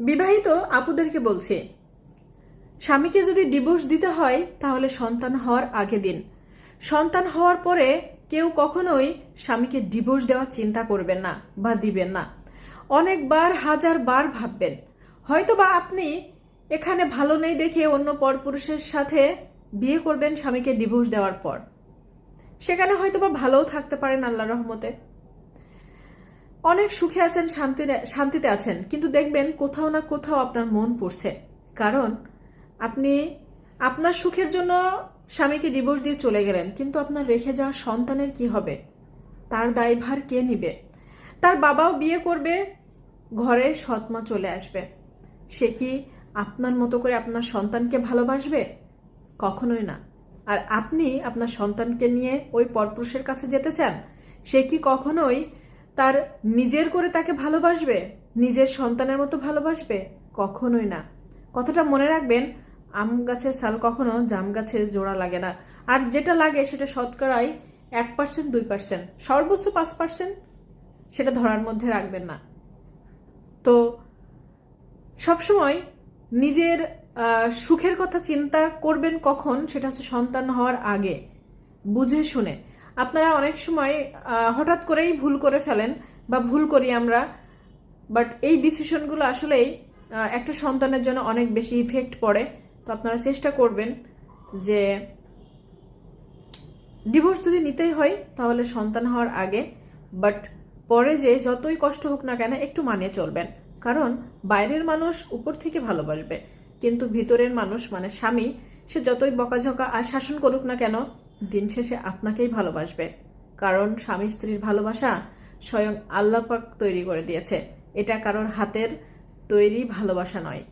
বিবাহিত আপুদেরকে বলছি, স্বামীকে যদি ডিভোর্স দিতে হয়, তাহলে সন্তান হওয়ার আগে দিন। সন্তান হওয়ার পরে কেউ কখনোই স্বামীকে ডিভোর্স দেওয়ার চিন্তা করবেন না বা দিবেন না। অনেকবার হাজার বার ভাববেন। হয়তো বা আপনি এখানে ভালো নেই দেখে অন্য পরপুরুষের সাথে বিয়ে করবেন স্বামীকে ডিভোর্স দেওয়ার পর। সেখানে হয়তো বা ভালোও থাকতে পারেন আল্লাহ রহমতে। অনেক সুখে আছেন, শান্তিতে শান্তিতে আছেন, কিন্তু দেখবেন কোথাও না কোথাও আপনার মন পড়ছে। কারণ আপনি, আপনার সুখের জন্য স্বামীকে ডিভোর্স দিয়ে চলে গেলেন, কিন্তু আপনার রেখে যাওয়া সন্তানের কি হবে? তার দায়ভার কে নিবে? তার বাবাও বিয়ে করবে, ঘরে সৎমা চলে আসবে। সে কি আপনার মতো করে আপনার সন্তানকে ভালোবাসবে? কখনোই না। আর আপনি আপনার সন্তানকে নিয়ে ওই পরপুরুষের কাছে যেতে চান? সে কি কখনোই তার নিজের করে তাকে ভালোবাসবে? নিজের সন্তানের মতো ভালোবাসবে? কখনোই না। কথাটা মনে রাখবেন, আম গাছের সাল কখনো জাম গাছের জোড়া লাগে না। আর যেটা লাগে সেটা শতকরাই এক পার্সেন্ট দুই পার্সেন্ট সর্বোচ্চ পাঁচ পার্সেন্ট সেটা ধরার মধ্যে রাখবেন না। তো সবসময় নিজের সুখের কথা চিন্তা করবেন কখন? সেটা হচ্ছে সন্তান হওয়ার আগে। বুঝে শুনে। আপনারা অনেক সময় হঠাৎ করেই ভুল করে ফেলেন বা ভুল করি আমরা বাট এই ডিসিশনগুলো আসলেই একটা সন্তানের জন্য অনেক বেশি ইফেক্ট পড়ে। তো আপনারা চেষ্টা করবেন যে ডিভোর্স যদি নিতেই হয়, তাহলে সন্তান হওয়ার আগে বাট পরে যে যতই কষ্ট হোক না কেন, একটু মানিয়ে চলবেন। কারণ বাইরের মানুষ উপর থেকে ভালোবাসবে, কিন্তু ভিতরের মানুষ মানে স্বামী, সে যতই বকাঝকা আর শাসন করুক না কেন দিন শেষে আপনাকেই ভালোবাসবে। কারণ স্বামী স্ত্রীর ভালোবাসা স্বয়ং আল্লাপাক তৈরি করে দিয়েছে। এটা কারোর হাতের তৈরি ভালোবাসা নয়।